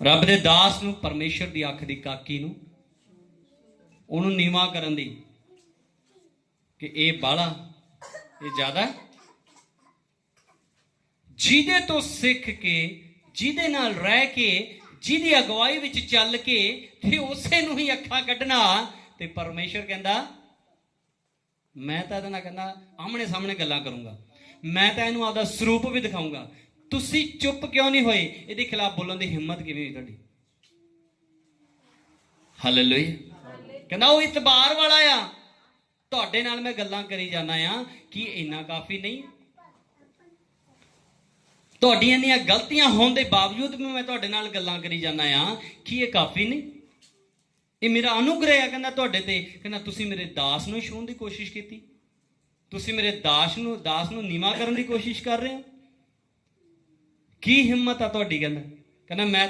ਰੱਬ ਦੇ ਦਾਸ ਨੂੰ, ਪਰਮੇਸ਼ਰ ਦੀ ਅੱਖ ਦੀ ਕਾਕੀ ਨੂੰ, ਉਹਨੂੰ ਨੀਵਾ ਕਰਨ ਦੀ ਕਿ ਇਹ ਬਾਲਾ, ਇਹ ਜ਼ਿਆਦਾ ਜਿਹਦੇ ਤੋਂ ਸਿੱਖ ਕੇ, ਜਿਹਦੇ ਨਾਲ ਰਹਿ ਕੇ, ਜਿਹਦੀ ਅਗਵਾਈ ਵਿੱਚ ਚੱਲ ਕੇ ਤੇ ਉਸੇ ਨੂੰ ਹੀ ਅੱਖਾਂ ਕੱਢਣਾ ਤੇ ਪਰਮੇਸ਼ਰ ਕਹਿੰਦਾ, ਮੈਂ ਤਾਂ ਇਹਦੇ ਨਾਲ ਕਹਿੰਦਾ ਆਮਣੇ ਸਾਹਮਣੇ ਗੱਲਾਂ ਕਰੂੰਗਾ। ਮੈਂ ਤਾਂ ਇਹਨੂੰ ਆਪਦਾ ਸਰੂਪ ਵੀ ਦਿਖਾਊਂਗਾ। ਤੁਸੀਂ ਚੁੱਪ ਕਿਉਂ ਨਹੀਂ ਹੋਏ? ਇਹਦੇ ਖਿਲਾਫ ਬੋਲਣ ਦੀ ਹਿੰਮਤ ਕਿਵੇਂ ਹੋਈ ਤੁਹਾਡੀ? ਹਾਲੇਲੂਇਆ ਕਹਿੰਦਾ ਉਹ ਇਤਬਾਰ ਵਾਲਾ ਆ। ਤੁਹਾਡੇ ਨਾਲ ਮੈਂ ਗੱਲਾਂ ਕਰੀ ਜਾਣਾ ਆ ਕਿ ਇੰਨਾ ਕਾਫੀ ਨਹੀਂ। ਤੁਹਾਡੀਆਂ ਦੀਆਂ ਗਲਤੀਆਂ ਹੋਣ ਦੇ ਬਾਵਜੂਦ ਵੀ ਮੈਂ ਤੁਹਾਡੇ ਨਾਲ ਗੱਲਾਂ ਕਰੀ ਜਾਣਾ ਆ ਕੀ ਇਹ ਕਾਫੀ ਨਹੀਂ। ਇਹ ਮੇਰਾ ਅਨੁਗ੍ਰਹਿ ਆ ਕਹਿੰਦਾ ਤੁਹਾਡੇ ਤੇ। ਕਹਿੰਦਾ ਤੁਸੀਂ ਮੇਰੇ ਦਾਸ ਨੂੰ ਛੂਹਣ ਦੀ ਕੋਸ਼ਿਸ਼ ਕੀਤੀ। ਤੁਸੀਂ ਮੇਰੇ ਦਾਸ ਨੂੰ ਦਾਸ ਨੂੰ ਨੀਵਾ ਕਰਨ ਦੀ ਕੋਸ਼ਿਸ਼ ਕਰ ਰਹੇ ਹੋ। ਕੀ ਹਿੰਮਤ ਆ ਤੁਹਾਡੀ ਕਹਿੰਦਾ ਕਹਿੰਦਾ ਮੈਂ